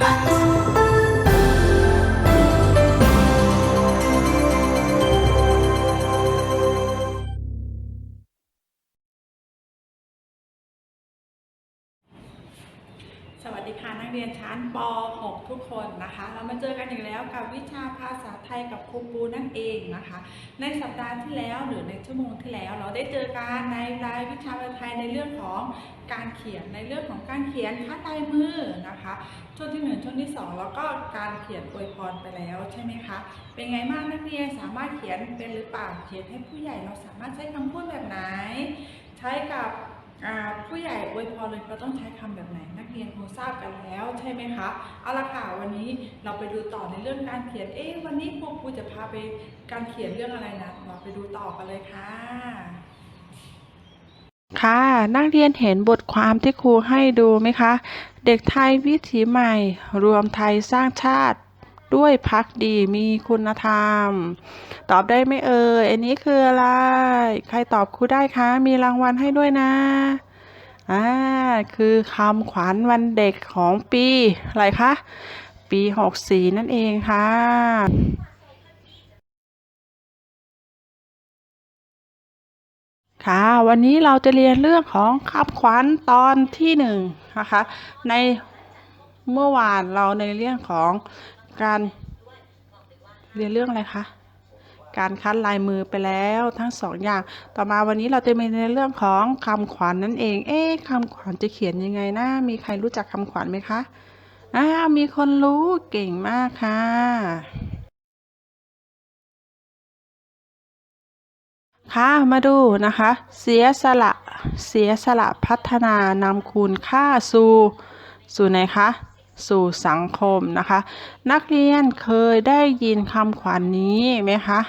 我。ดีค่ะนักเรียนชั้นป .6 ทุกคนนะคะ เรามาเจอกันอีกแล้วกับวิชาภาษาไทยกับครูปูนั่นเองนะคะ ในสัปดาห์ที่แล้วหรือในชั่วโมงที่แล้ว เราได้เจอกันในรายวิชาภาษาไทยในเรื่องของการเขียนในเรื่องของการเขียนคัดลายมือนะคะ ช่วงที่หนึ่งช่วงที่สองแล้วก็การเขียนอวยพรไปแล้วใช่ไหมคะ เป็นไงบ้างนักเรียนสามารถเขียนเป็นหรือเปล่าเขียนให้ผู้ใหญ่เราสามารถใช้คำพูดแบบไหน ใช้กับ อวยพรเลยเราต้องใช้คำแบบไหน นักเรียนคงทราบกันแล้วใช่ไหมคะ เอาละค่ะวันนี้เราไปดูต่อในเรื่องการเขียน เอ๊ะวันนี้ครูครูจะพาไปการเขียนเรื่องอะไรนะเราไปดูต่อกันเลยค่ะค่ะนักเรียนเห็นบทความที่ครูให้ดูไหมคะ เด็กไทยวิถีใหม่ รวมไทยสร้างชาติ ด้วยพักดีมีคุณธรรม ตอบได้ไหมเอ่ยอันนี้คืออะไร ใครตอบครูได้คะ มีรางวัลให้ด้วยนะ อ่าคือคำขวัญวันเด็กของปีอะไรคะ ปี64นั่นเองค่ะค่ะวันนี้เราจะเรียนเรื่องของคำขวัญตอนที่หนึ่งนะคะในเมื่อวานเราในเรื่องของการเรียนเรื่องอะไรคะ การคัดลายมือไปแล้วทั้งสองอย่าง ต่อมาวันนี้เราจะมีในเรื่องของคำขวัญนั่นเอง เอ๊ะคำขวัญจะเขียนยังไงนะมีใครรู้จักคำขวัญไหมคะอ้าวมีคนรู้เก่งมากค่ะค่ะมาดูนะคะ เสียสละ เสียสละพัฒนานำคุณค่าสู่สู่ไหนคะ สู่สังคมนะคะ นักเรียนเคยได้ยินคำขวัญนนี้ไหมคะ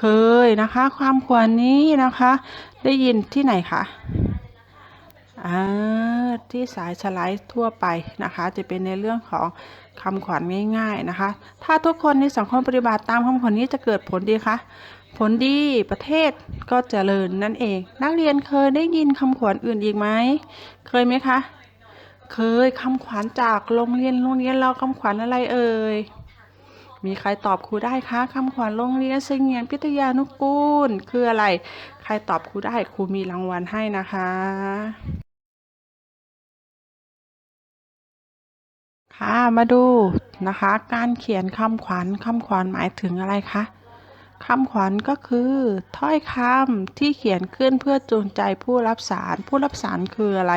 เคยนะคะความขวัญนนี้นะคะ ได้ยินที่ไหนคะอ่าที่สายสไลด์ทั่วไปนะคะ จะเป็นในเรื่องของคำขวัญง่าย ๆนะคะ ถ้าทุกคนในสังคมปฏิบัติตามคำขวัญนี้จะเกิดผลดีคะผลดีประเทศก็เจริญนั่นเอง นักเรียนเคยได้ยินคำขวัญอื่นอีกไหมเคยไหมคะ เคยคำขวัญจากโรงเรียนโรงเรียนเราคำขวัญอะไรเอ่ย มีใครตอบครูได้คะคำขวัญโรงเรียนเสงียนพิทยานุกูล คืออะไร ใครตอบครูได้ครูมีรางวัลให้นะคะค่ะมาดูนะคะ การเขียนคำขวัญคำขวัญหมายถึงอะไรคะคำขวัญก็คือถ้อยคำที่เขียนขึ้นเพื่อจูงใจผู้รับสาร ผู้รับสารคืออะไร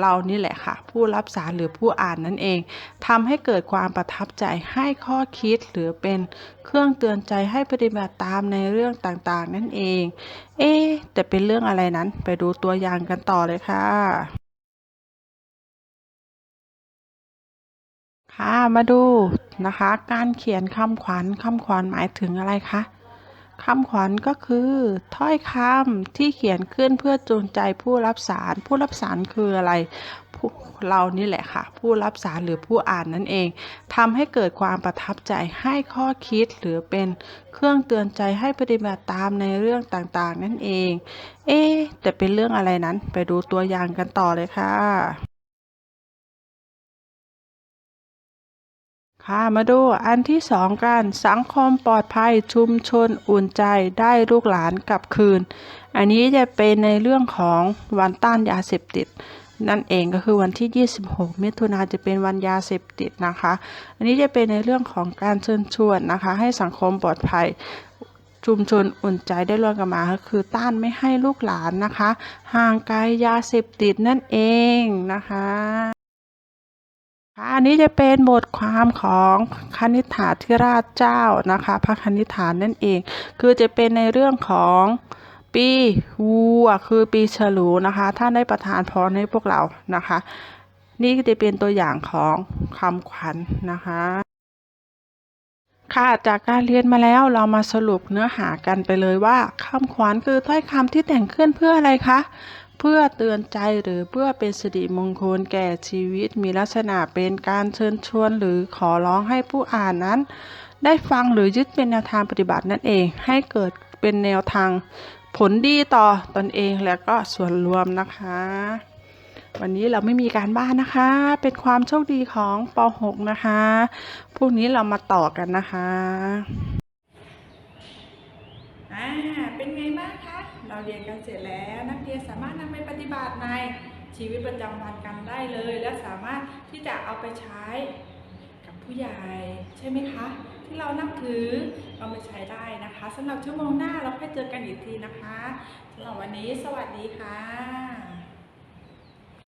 เรานี่แหละค่ะ ผู้รับสารหรือผู้อ่านนั่นเองทำให้เกิดความประทับใจให้ข้อคิดหรือเป็นเครื่องเตือนใจให้ปฏิบัติตามในเรื่องต่างๆ นั่นเอง เอ๊ะแต่เป็นเรื่องอะไรนั้นไปดูตัวอย่างกันต่อเลยค่ะค่ะมาดูนะคะ การเขียนคำขวัญคำขวัญหมายถึงอะไรคะ คำขวัญก็คือ ถ้อยคำที่เขียนขึ้นเพื่อจูงใจผู้รับสาร ผู้รับสารคืออะไรเรานี่แหละค่ะ ผู้รับสารหรือผู้อ่านนั่นเองทำให้เกิดความประทับใจให้ข้อคิดหรือเป็นเครื่องเตือนใจให้ปฏิบัติตามในเรื่องต่างๆ นั่นเอง เอ๊แต่เป็นเรื่องอะไรนั้นไปดูตัวอย่างกันต่อเลยค่ะ ค่ะมาดูอันที่สองกันสังคมปลอดภัยชุมชนอุ่นใจได้ลูกหลานกลับคืน อันนี้จะเป็นในเรื่องของวันต้านยาเสพติด นั่นเองก็คือวันที่ 26 มิถุนายนจะเป็นวันยาเสพติดนะคะ อันนี้จะเป็นในเรื่องของการเชิญชวนนะคะ ให้สังคมปลอดภัยชุมชนอุ่นใจได้ร่วมกันมาก็คือต้านไม่ให้ลูกหลานนะคะ ห่างไกลยาเสพติดนั่นเองนะคะ ค่ะอันนี้จะเป็นบทความของคณิฐาธิราชเจ้านะคะ พระคณิฐานนั่นเอง คือจะเป็นในเรื่องของปีวัวคือปีฉลูนะคะ ท่านได้ประทานพรให้พวกเรานะคะ นี่ก็จะเป็นตัวอย่างของคำขวัญนะคะ ค่ะจากการเรียนมาแล้วเรามาสรุปเนื้อหากันไปเลยว่าคำขวัญคือถ้อยคำที่แต่งขึ้นเพื่ออะไรคะ เพื่อเตือนใจหรือเพื่อเป็นสิริมงคลแก่ชีวิตมีลักษณะเป็นการเชิญชวนหรือขอร้องให้ผู้อ่านนั้น ได้ฟังหรือยึดเป็นแนวทางปฏิบัตินั่นเองให้เกิดเป็นแนวทางผลดีต่อตนเองและก็ส่วนรวมนะคะ วันนี้เราไม่มีการบ้านนะคะ เป็นความโชคดีของป .6 นะคะพรุ่งนี้เรามาต่อกันนะคะ อ่า เป็ นไงบ้างคะ เราเรียนกันเสร็จแล้วนักเรียนสามารถนำไปปฏิบัติในชีวิตประจำวันกันได้เลย และสามารถที่จะเอาไปใช้กับผู้ใหญ่ใช่ไหมคะ ที่เรานับถือเอาไปใช้ได้นะคะสำหรับชั่วโมงหน้าเราค่อยเจอกันอีกทีนะคะสำหรับวันนี้สวัสดีค่ะ